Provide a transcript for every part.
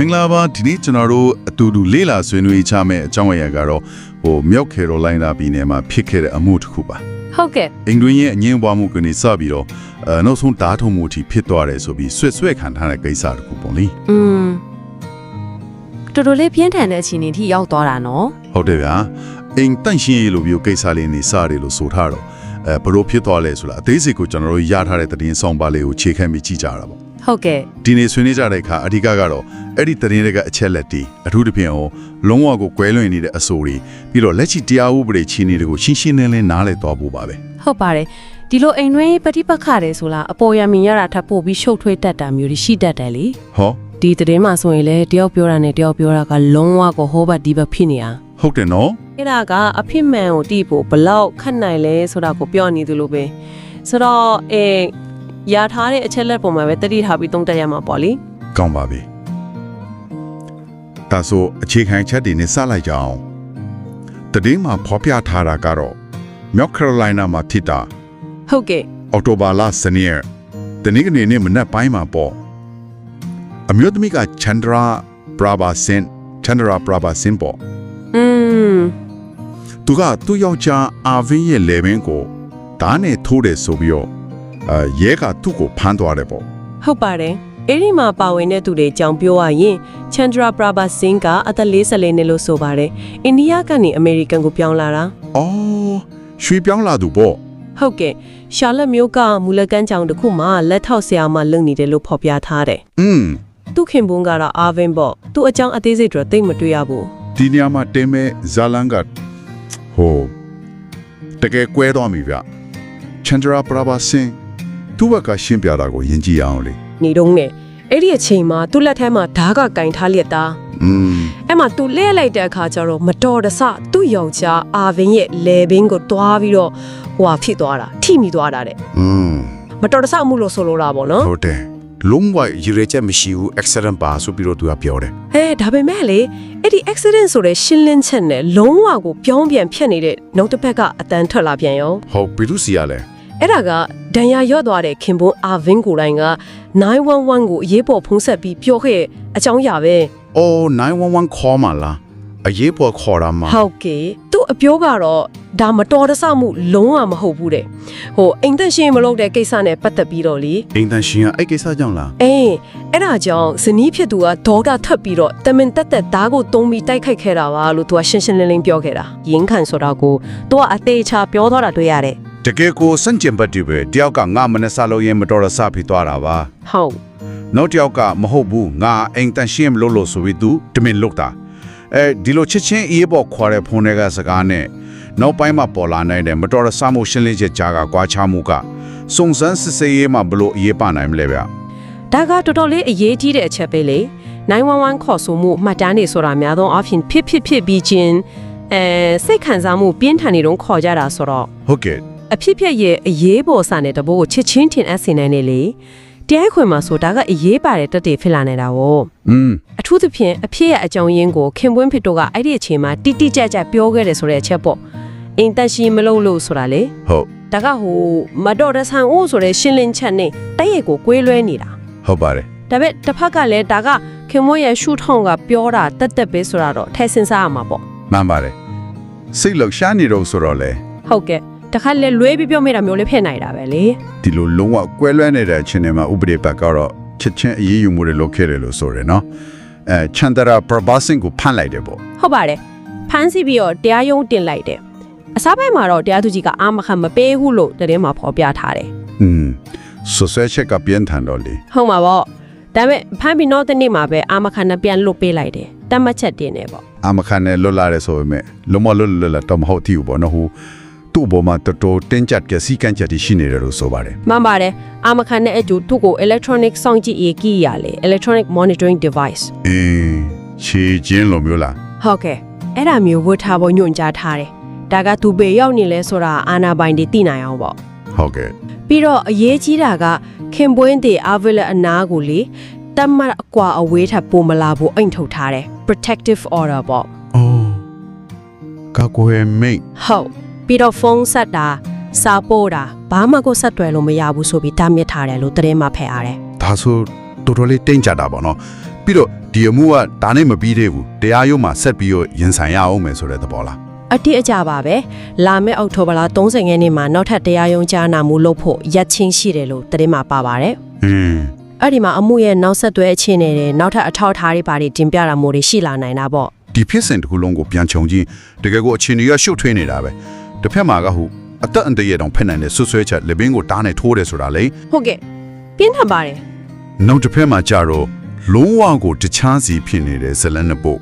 မင်္ဂလာပါဒီနေ့ကျွန်တော်တို့အတူတူလေးလာဆွေးနွေးချမယ့်အကြောင်းအရာကတော့ဟိုမြောက်ကယ်ရိုလိုင်းနာပြည်နယ်မှာဖြစ်ခဲ့တဲ့အမှုတစ်ခုပါဟုတ်ကဲ့အင်္ဂလိပ်ရဲ့အငင်းပွားမှုကနေစပြီးတော့အဲနောက်ဆုံးဓာတ်ထုံမှုအထိဖြစ်သွားတယ်ဆိုပြီးဆွဲဆွဲခံထားတဲ့ကိစ္စတစ်ခုပေါ့လေอืมတော်တော်လေးပြင်းထန်တဲ့အခြေအနေထိရောက်သွားတာနော်ဟုတ်တယ်ဗျာအင်တန့်ရှင်းရေးလိုမျိုးကိစ္စလေးနေစတယ်လို့ဆိုထားတော့အဲဘလို့ဖြစ်သွားလဲဆိုတာအသေးစိတ်ကိုကျွန်တော်တို့ရထားတဲ့သတင်းဆောင်ပါလေးကိုခြေခံပြီးကြည့်ကြတာပေါ့ ဟုတ်ကဲ့ဒီနေ့ဆွေးနွေးကြတဲ့အခါအဓိကကတော့အဲ့ဒီသတင်းတွေကအချက်လက်တီအထူးသဖြင့်ဟောလုံးဝကိုကွဲလွန်နေတဲ့အဆိုတွေပြီးတော့လက်ရှိတရားဥပဒေချီနေတွေကိုရှင်းရှင်းလင်းလင်းနားလည်သွားဖို့ပါပဲဟုတ်ပါတယ်ဒီလိုအိမ်တွင်းပฏิပတ်ခတယ်ဆိုလားအပေါ်ရမင်ရတာထပ်ပို့ပြီးရှုပ်ထွေးတတ်တာမျိုးတွေရှိတတ်တယ်လေဟောဒီသတင်းမှာဆိုရင်လည်းတယောက်ပြောတာနဲ့တယောက်ပြောတာကလုံးဝကိုဟောဘတ်ဒီဘတ်ဖြစ်နေတာဟုတ်တယ်နော်အဲ့ဒါကအဖြစ်မှန်ကိုတိဖို့ဘလောက်ခက်နိုင်လဲဆိုတာကိုပြောနေသလိုပဲဆိုတော့အဲ ရထားတဲ့အချက်လက်ပုံမှာပဲတတိထားပြီးသုံးတက်ရမှာပေါ့လေကောင်းပါပြီဒါဆိုအခြေခံချက်တွေနဲ့စလိုက်ကြအောင်တည်င်းမှာဖော်ပြထားတာကတော့မြောက်ကယ်ရိုလိုင်းနာမှာဖြစ်တာဟုတ်ကဲ့အော်တိုဘာလစနေရက်တနင်္ဂနွေနေ့မနက်ပိုင်းမှာပေါ့အမျိုးသမီးကချန်ဒရာပရာဘာစင်ချန်ဒရာပရာဘာစင်ပေါ့อืมသူကသူ့ယောက်ျားအာဗင်းရဲ့လေဘင်းကိုဓာတ်နဲ့ထိုးတယ်ဆိုပြီးတော့အဲ ရဲကသူ့ကိုဖမ်းသွားတယ်ပေါ့ဟုတ်ပါတယ်အဲ့ဒီမှာပါဝင်တဲ့သူတွေအကြောင်းပြောရရင်ချန်ဒရာပရာဘာစင်ကအသက်44နှစ်လို့ဆိုပါတယ်အိန္ဒိယကနေအမေရိကန်ကိုပြောင်းလာတာ။အော်ရွှေပြောင်းလာသူပေါ့ဟုတ်ကဲ့ရှာလက်မျိုးကမူလကန်းကြောင်တစ်ခုမှာလက်ထောက်ဆရာမလုပ်နေတယ်လို့ဖော်ပြထားတယ်။อืมသူခင်ပွန်းကတော့အာဗင်ပေါ့သူအကြောင်းအသေးစိတ်တော့သိပ်မတွေ့ရဘူးဒီနေရာမှာတဲမဲဇာလန်ကဟိုတကယ်ကွဲသွားပြီဗျ။ချန်ဒရာပရာဘာစင် သူ့ဘက်ကရှင်းပြတာကိုယဉ်ကြည့်အောင်လေ နေတော့နဲ့အဲ့ဒီအချိန်မှာသူ့လက်ထဲမှာဓားကကင်ထားလျက်သား ။อืม အဲ့မှာသူလဲလိုက်တဲ့အခါကျတော့မတော်တဆသူ့ယောက်ျားအာဗင်ရဲ့လေဘင်းကိုတွားပြီးတော့ဟွာဖြစ်သွားတာထိမိသွားတာတဲ့ อืม မတော်တဆမှုလို့ဆိုလိုတာပေါ့နော် ဟုတ်တယ်။လုံးဝရည်ရချက်မရှိဘူး accident ပါဆိုပြီးတော့သူကပြောတယ် ဟဲဒါပေမဲ့လေအဲ့ဒီ accident ဆိုတဲ့ရှင်းလင်းချက်နဲ့လုံးဝကိုပြောင်းပြန်ဖြတ်နေတဲ့နောက်တစ်ဖက်ကအတန်ထွက်လာပြန်ရော ။ဟုတ်ဘီလူစီရလဲ အဲ့ဒါကဒဏ်ရာရော့သွားတဲ့ခင်ပွန်းအာဗင်ကိုတိုင်းက911ကိုအရေးပေါ်ဖုံးဆက်ပြီးပြောခဲ့အကြောင်းအရာပဲ။အော်911ခေါ်มาလား။အရေးပေါ်ခေါ်တာမှာဟုတ်ကဲ့သူအပြောကတော့ဒါမတော်တဆမှုလုံးဝမဟုတ်ဘူးတဲ့ဟိုအိမ်သက်ရှင်မလုပ်တဲ့ကိစ္စနဲ့ပတ်သက်ပြီးတော့လေအိမ်တန်ရှင်ကအဲ့ကိစ္စကြောင့်လားအေးအဲ့ဒါကြောင့်ဇနီးဖြစ်သူကဒေါကထပ်ပြီးတော့တမင်တက်တက်ဓာတ်ကိုတုံးပြီးတိုက်ခိုက်ခဲ့တာပါလို့သူကရှင်းရှင်းလင်းလင်းပြောခဲ့တာရင်းခံဆိုတာကိုသူကအသေးချာပြောသွားတာတွေ့ရတယ် တကယ်ကိုစန့်ကျင်ဘတ်တူပဲတယောက်ကငါမနဲ့စားလို့ရင်မတော်ရဆဖြစ်သွားတာပါဟုတ်နောက်တယောက်ကမဟုတ်ဘူးငါအိမ်တန်ရှင်းမလို့လို့ဆိုပြီးသူတမင်လုတ်တာအဲဒီလိုချစ်ချင်းအေးပေါ်ခေါ်တဲ့ဖုန်းတွေကစကားနဲ့နောက်ပိုင်းမှာပေါ်လာနိုင်တဲ့မတော်ရဆမှုရှင်းလင်းချက်ကြားကကွာခြားမှုကစုံစမ်းစစ်ဆေးရေးမှာဘလို့အေးပါနိုင်မလဲဗျဒါကတော်တော်လေးအရေးကြီးတဲ့အချက်ပဲလေ911ခေါ်ဆိုမှုမှတ်တမ်းတွေဆိုတာများသောအားဖြင့်ဖြစ်ဖြစ်ဖြစ်ပြီးချင်းအဲစိတ်ခံစားမှုပြင်းထန်နေတော့ခေါ်ကြတာဆိုတော့ဟုတ်ကဲ့ အဖြစ်ဖြစ်ရဲ့အရေးပေါ်စာနဲ့တဘိုးကိုချစ်ချင်းတင်အပ်စေနိုင်တယ်လေတရားခွင်မှာဆိုတာကအရေးပါတဲ့တက်တွေဖြစ်လာနေတာဝอืมအထူးသဖြင့်အဖြစ်ရဲ့အကြောင်းရင်းကိုခင်ပွန်းဖြစ်တို့ကအဲ့ဒီအချိန်မှာတိတိကျကျပြောခဲ့တယ်ဆိုတဲ့အချက်ပေါ့အင်တက်ရှိမလို့လို့ဆိုတာလေဟုတ်ဒါကဟိုမတော်တဆန်အိုးဆိုတဲ့ရှင်းလင်းချက်နဲ့တိုက်ရိုက်ကိုကွေးလွဲနေတာဟုတ်ပါတယ်ဒါပေမဲ့တစ်ဖက်ကလည်းဒါကခင်မွန်းရဲ့ရှုထောင်းကပြောတာတက်တက်ပဲဆိုတာတော့ထဲစင်စားရမှာပေါ့မှန်ပါတယ်စိတ်လောက်ရှားနေတော့ဆိုတော့လေဟုတ်ကဲ့ တခါလေလွဲပြီးပြောမိတာမျိုးလေးဖြစ်နိုင်တာပဲလေဒီလိုလုံးဝကွဲလွဲနေတဲ့အချိန်တွေမှာဥပဒေဘက်ကတော့ချစ်ချင်းအေးအေးယူမှုတွေလုပ်ခဲ့တယ်လို့ဆိုရယ်နော်အဲချန်ဒရာပရဘာစင်ကိုဖမ်းလိုက်တယ်ပေါ့ဟုတ်ပါတယ်ဖမ်းဆီးပြီးတော့တရားရုံးတင်လိုက်တယ်အစားပိုင်းမှာတော့တရားသူကြီးကအာမခံမပေးဘူးလို့တရင်မှာဖော်ပြထားတယ်อืมဆွဆွဲချက်ကပြင်းထန်တော့လေဟုတ်မှာပေါ့ဒါပေမဲ့ဖမ်းပြီးနောက်တစ်နေ့မှာပဲအာမခံနဲ့ပြန်လွတ်ပေးလိုက်တယ်တတ်မှတ်ချက်တင်တယ်ပေါ့အာမခံနဲ့လွတ်လာတယ်ဆိုပေမဲ့လုံးဝလွတ်လွတ်လပ်တော့မဟုတ်သေးဘူးပေါ့နော်ဟို သူ့ဘောမှာတော်တော်တင်းကျပ်တဲ့စီကံချက်တွေရှိနေတယ်လို့ဆိုပါတယ်မှန်ပါတယ်အာမခံနဲ့အကျိုးသူ့ကို electronic စောင့်ကြည့်ရေးကိရလေ electronic monitoring device အင်းခြေချင်းလိုမျိုးလားဟုတ်ကဲ့အဲ့ဒါမျိုးဝတ်ထားဖို့ညွှန်ကြားထားတယ်ဒါကသူပေရောက်နေလဲဆိုတာအာနာပိုင်တွေသိနိုင်အောင်ပေါ့ဟုတ်ကဲ့ပြီးတော့အရေးကြီးတာကခင်ပွင်းတွေအာဗီလအနာကိုလေတတ်မှတ်အကွာအဝေးထပ်ပုံမလာဘူးအိမ်ထုတ်ထားတယ် protective order ပေါ့အော်ကာကွယ်မိတ်ဟုတ် ပြီးတော့ဖုန်းဆက်တာစာပို့တာဘာမှကိုဆက်တွယ်လို့မရဘူးဆိုပြီးတားမြစ်ထားတယ်လို့သတင်းမှာဖတ်ရတယ်ဒါဆိုတော်တော်လေးတင်းကျပ်တာပေါ့နော်ပြီးတော့ဒီအမှုကဒါနဲ့မပြီးသေးဘူးတရားရုံးမှာဆက်ပြီးတော့ရင်ဆိုင်ရအောင်မယ်ဆိုတဲ့သဘောလားအတိအကျပါပဲလာမယ့်အောက်တိုဘာလ30ရက်နေ့မှာနောက်ထပ်တရားရုံးကြားနာမှုလုပ်ဖို့ရက်ချင်းရှိတယ်လို့သတင်းမှာပါပါတယ်อืมအဲ့ဒီမှာအမှုရဲ့နောက်ဆက်တွဲအခြေအနေတွေနောက်ထပ်အထောက်အထားတွေပါတွေတင်ပြတာမျိုးတွေရှိလာနိုင်တာပေါ့ဒီဖြစ်စဉ်တစ်ခုလုံးကိုပြန်ခြုံကြည့်တကယ်ကိုအခြေအနေကရှုပ်ထွေးနေတာပဲ တစ်ဖက်မှာကဟိုအသက်အန္တရာယ်တောင်ဖက်နိုင်တဲ့ဆွဆွဲချက်လေဘင်းကိုတားနဲ့ထိုးတယ်ဆိုတာလေဟုတ်ကဲ့ပြင်းထန်ပါတယ်နောက်တစ်ဖက်မှာကြတော့လုံးဝကိုတခြားစီဖြစ်နေတဲ့ဇလန်နှစ်ပုတ်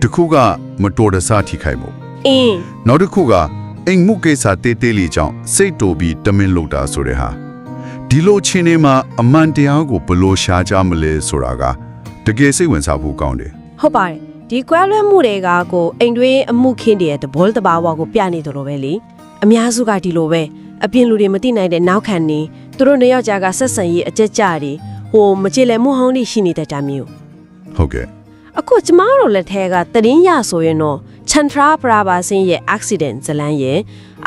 တစ်ခုကမတော်တဆထိခိုက်မှုအင်းနောက်တစ်ခုကအိမ်မှုကိစ္စတေးသေးလေးကြောင့်စိတ်တူပြီးတမင်လုပ်တာဆိုတဲ့ဟာဒီလိုချင်းနေမှာအမှန်တရားကိုဘယ်လို့ရှားကြမလဲဆိုတာကတကယ်စိတ်ဝင်စားဖို့ကောင်းတယ်ဟုတ်ပါတယ် ဒီကွဲလွဲမှုတွေကကိုအိမ်တွင်းအမှုခင်းတဲ့တဘောတဘာဝကိုပြနေတယ်လို့ပဲလေအများစုကဒီလိုပဲအပြင်လူတွေမသိနိုင်တဲ့နောက်ခံနေသူတို့နှစ်ယောက်ကြားကဆက်ဆံရေးအကြက်ကြတွေဟိုမကြည်လည်မှုဟောင်းတွေရှိနေတဲ့တာမျိုးဟုတ်ကဲ့အခုကျမတို့လက်ထဲကတရင်ရဆိုရင်တော့ Chantra Prabhasin ရဲ့ accident ဇလန်းရဲ့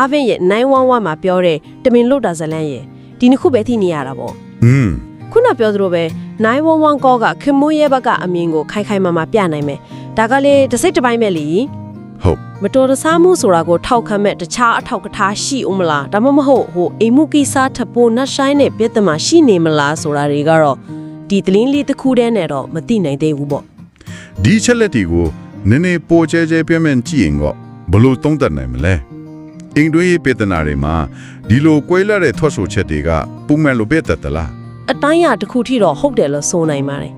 Arvin ရဲ့911မှာပြောတဲ့တမင်လွတ်တာဇလန်းရဲ့ဒီနှစ်ခုပဲသိနေရတာပေါ့อืมခုနပြောသလိုပဲ911 call ကခင်မွေးရဲ့ဘက်ကအမြင်ကိုခိုင်ခိုင်မာမာပြနိုင်မယ် ဒါကလေတစ်စိတ်တစ်ပိုင်းပဲလीဟုတ်မတော်တဆမှုဆိုတာကိုထောက်ခံမဲ့တခြားအထောက်ကထားရှိဦးမလားဒါမှမဟုတ်ဟိုအိမ်မှုကိစ္စထပ်ဖို့နှက်ဆိုင်တဲ့ပြဿနာရှိနေမလားဆိုတာတွေကတော့ဒီတလင်းလေးတစ်ခုတည်းနဲ့တော့မသိနိုင်သေးဘူးပေါ့ဒီချက်လက်တွေကိုနည်းနည်းပိုကျဲကျဲပြည့်မဲ့ကြည့်ရင်ကဘယ်လို့သုံးသပ်နိုင်မလဲအင်ဒွေးပေတနာတွေမှာဒီလိုကွဲလာတဲ့ထွက်ဆိုချက်တွေကပုံမှန်လိုပြတ်တတ်သလားအတိုင်းအတစ်ခုထိတော့ဟုတ်တယ်လို့ဆိုနိုင်ပါတယ်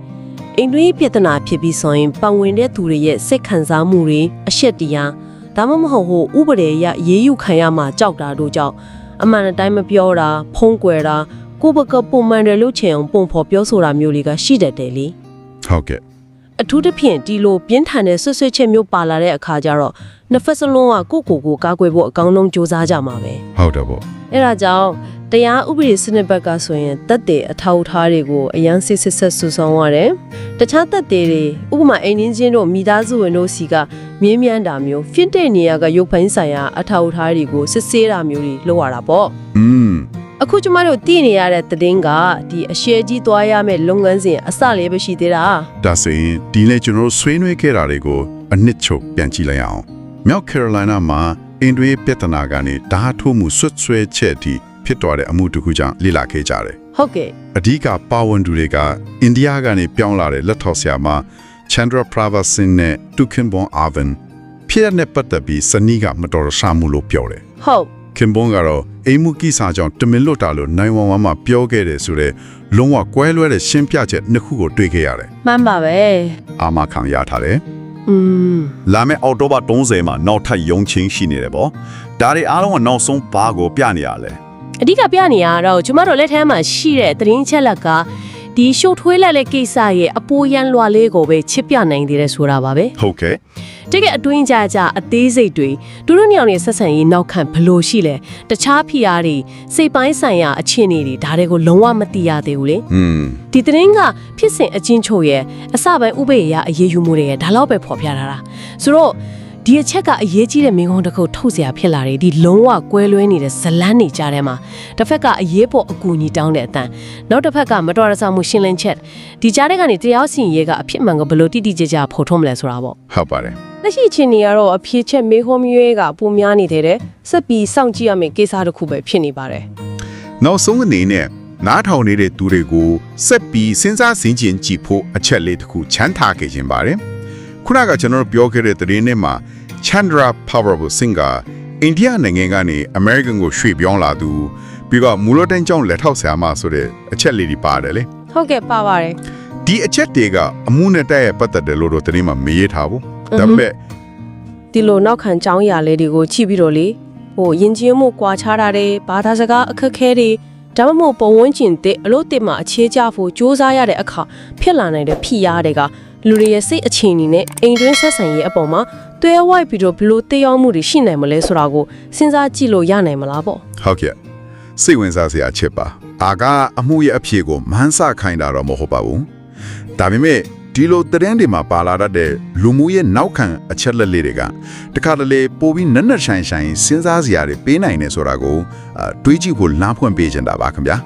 အိမ်တွင်းပြဿနာဖြစ်ပြီးဆိုရင်ပတ်ဝင်တဲ့သူတွေရဲ့စိတ်ခံစားမှုတွေအရှက်တရားဒါမှမဟုတ်ဟိုဥပဒေအရရေးယူခံရမှာကြောက်တာတို့ကြောင့်အမှန်အတိုင်းမပြောတာဖုံးကွယ်တာကိုယ့်ဘက်ကပုံမှန်တယ်လို့ချင်အောင်ပုံဖော်ပြောဆိုတာမျိုးတွေကရှိတတ်တယ်လေဟုတ်ကဲ့အထူးသဖြင့်ဒီလိုပြင်းထန်တဲ့ဆွဆွချက်မျိုးပါလာတဲ့အခါကျတော့နှစ်ဖက်စလုံးကကိုယ့်ကိုယ်ကိုကာကွယ်ဖို့အကောင်းဆုံးစူးစမ်းကြမှာပဲဟုတ်တယ်ပေါ့ အဲ့ဒါကြောင့်တရားဥပဒေစနစ်ဘက်ကဆိုရင်တက်တဲ့အထောက်အထားတွေကိုအရန်စစ်စစ်ဆက်ဆူဆောင်ရတယ်။တခြားတက်တွေတွေဥပမာအိမ်ရင်းချင်းတို့မိသားစုဝင်တို့စီကမြင်းမြန်းတာမျိုးဖင့်တဲ့နေရာကရုပ်ဖိုင်းဆိုင်ရာအထောက်အထားတွေကိုစစ်ဆေးတာမျိုးတွေလုပ်ရတာပေါ့อืม။အခုကျမတို့သိနေရတဲ့သတင်းကဒီအရှယ်ကြီးသွားရမယ့်လုပ်ငန်းစဉ်အစလေးပဲရှိသေးတာဒါဆိုရင်ဒီနေ့ကျွန်တော်တို့ဆွေးနွေးခဲ့တာတွေကိုအနှစ်ချုပ်ပြန်ကြည့်လိုက်အောင်မြောက်ကယ်ရိုလိုင်းနာမှာ အင်ဒွေးပြဿနာကနေဓာတ်ထိုးမှုဆွတ်ဆွဲချက်အထိဖြစ်သွားတဲ့အမှုတစ်ခုကြောင့်လေ့လာခဲ့ကြတယ်။ဟုတ်ကဲ့အဓိကပါဝန်သူတွေကအိန္ဒိယကနေပြောင်းလာတဲ့လက်ထောက်ဆရာမ Chandra Pravasin နဲ့ Tukinbon Arvin ဖြစ်ရတဲ့ပတ်သက်ပြီးစနီးကမတော်တဆမှုလို့ပြောတယ်။ဟုတ်ခင်ပွန်ကတော့အိမ်မှုကိစ္စကြောင့်တမင်လွတ်တာလို့911မှာပြောခဲ့တယ်ဆိုတော့လုံးဝကွဲလွဲတဲ့ရှင်းပြချက်နှစ်ခုကိုတွေ့ခဲ့ရတယ်မှန်ပါပဲ။အာမခံရထားတယ်။อืม လာမယ့်အောက်တိုဘာ30မှာနောက်ထပ်ရုံချင်းရှိနေတယ်ပေါ့ဒါတွေအားလုံးကနောက်ဆုံးဘာကိုပြနေရလဲအဓိကပြနေရတော့ကျမတို့လက်ထဲမှာရှိတဲ့သတင်းချက်လက်က ဒီရှုပ်ထွေးလက်လက်ကိစ္စရဲ့အပိုးရန်လွှာလေးကိုပဲချစ်ပြနိုင်သေးတယ်ဆိုတာပါပဲဟုတ်ကဲ့တကယ်အတွင်းကြကြအသေးစိတ်တွေသူတို့ညောင်ရဲ့ဆက်ဆံရေးနောက်ခံဘလို့ရှိလဲတခြားဖိအားတွေစိတ်ပိုင်းဆိုင်ရာအခြေအနေတွေဒါတွေကိုလုံးဝမသိရသေးဘူးလေ။อืมဒီသတင်းကဖြစ်စဉ်အချင်းချုပ်ရဲ့အစပိုင်းဥပဒေအရအရေးယူမှုတွေရဲ့ဒါတော့ပဲဖော်ပြထားတာဆိုတော့ ဒီအချက်ကအရေးကြီးတဲ့မင်းကုန်းတစ်ခုထုတ်เสียဖြစ်လာတယ်ဒီလုံးဝကွဲလွဲနေတဲ့ဇလန်းနေကြတဲ့မှာတစ်ဖက်ကအရေးပေါ်အကူအညီတောင်းတဲ့အတန်နောက်တစ်ဖက်ကမတော်ရဆမှုရှင်းလင်းချက်ဒီကြားတဲ့ကနေတရားစီရင်ရေးကအဖြစ်မှန်ကဘယ်လိုတိတိကျကျဖော်ထုတ်မလဲဆိုတာပေါ့ ဟုတ်ပါတယ် လက်ရှိချင်းနေကတော့အဖြစ်ချက်မေးခွန်းမျိုးကပုံများနေတဲ့တဲ့စက်ပြီးစောင့်ကြည့်ရမယ့်ကိစ္စတစ်ခုပဲဖြစ်နေပါတယ် ။နောက်ဆုံးအနေနဲ့နားထောင်နေတဲ့သူတွေကိုစက်ပြီးစဉ်းစားဆင်ခြင်ကြည့်ဖို့အချက်လေးတစ်ခုချမ်းသာခဲ့ခြင်းပါတယ်။ ခုနကကျွန်တော်တို့ပြောခဲ့တဲ့သတင်းထဲမှာ Chandra Powerful Singer အိန္ဒိယနိုင်ငံကနေ American ကိုရွှေ့ပြောင်းလာသူပြီးတော့မူလတန်းကျောင်းလက်ထောက်ဆရာမဆိုတဲ့အချက်လေးတွေပါတယ်လေဟုတ်ကဲ့ပါပါတယ်ဒီအချက်တွေကအမှုနဲ့တိုက်ရိုက်ပတ်သက်တယ်လို့တော့သတင်းမှာမေးရထားဘူးဒါပေမဲ့ဒီလိုနောက်ခံကြောင်းရာလေးတွေကိုချိပြီးတော့လေဟိုယဉ်ကျေးမှုကွာခြားတာတွေဘာသာစကားအခက်ခဲတွေဒါမှမဟုတ်ပုံဝန်းကျင်တဲ့အလို့တင်မှာအခြေချဖို့စ조사ရတဲ့အခါဖြစ်လာနိုင်တဲ့ဖိအားတွေက လူတွေရဲ့စိတ်အခြေအနေနဲ့အိမ်တွင်းဆက်ဆံရေးအပေါ်မှာတွဲဝိုက်ပြီးတော့ဘလို့တေးရောက်မှုတွေရှိနိုင်မလဲဆိုတာကိုစဉ်းစားကြည့်လို့ရနိုင်မလားပေါ့ဟုတ်ကဲ့စိတ်ဝင်စားစရာအချက်ပါအာကအမှုရဲ့အဖြေကိုမန်းဆခိုင်းတာတော့မဟုတ်ပါဘူးဒါပေမဲ့ဒီလိုသတင်းတွေမှာပါလာတတ်တဲ့လူမှုရဲ့နောက်ခံအချက်လက်လေးတွေကတခါတလေပိုပြီးနက်နက်ဆိုင်ဆိုင်စဉ်းစားစရာတွေပေးနိုင်နေဆိုတာကိုအာတွေးကြည့်ဖို့လမ်းဖွင့်ပေးချင်တာပါခင်ဗျာ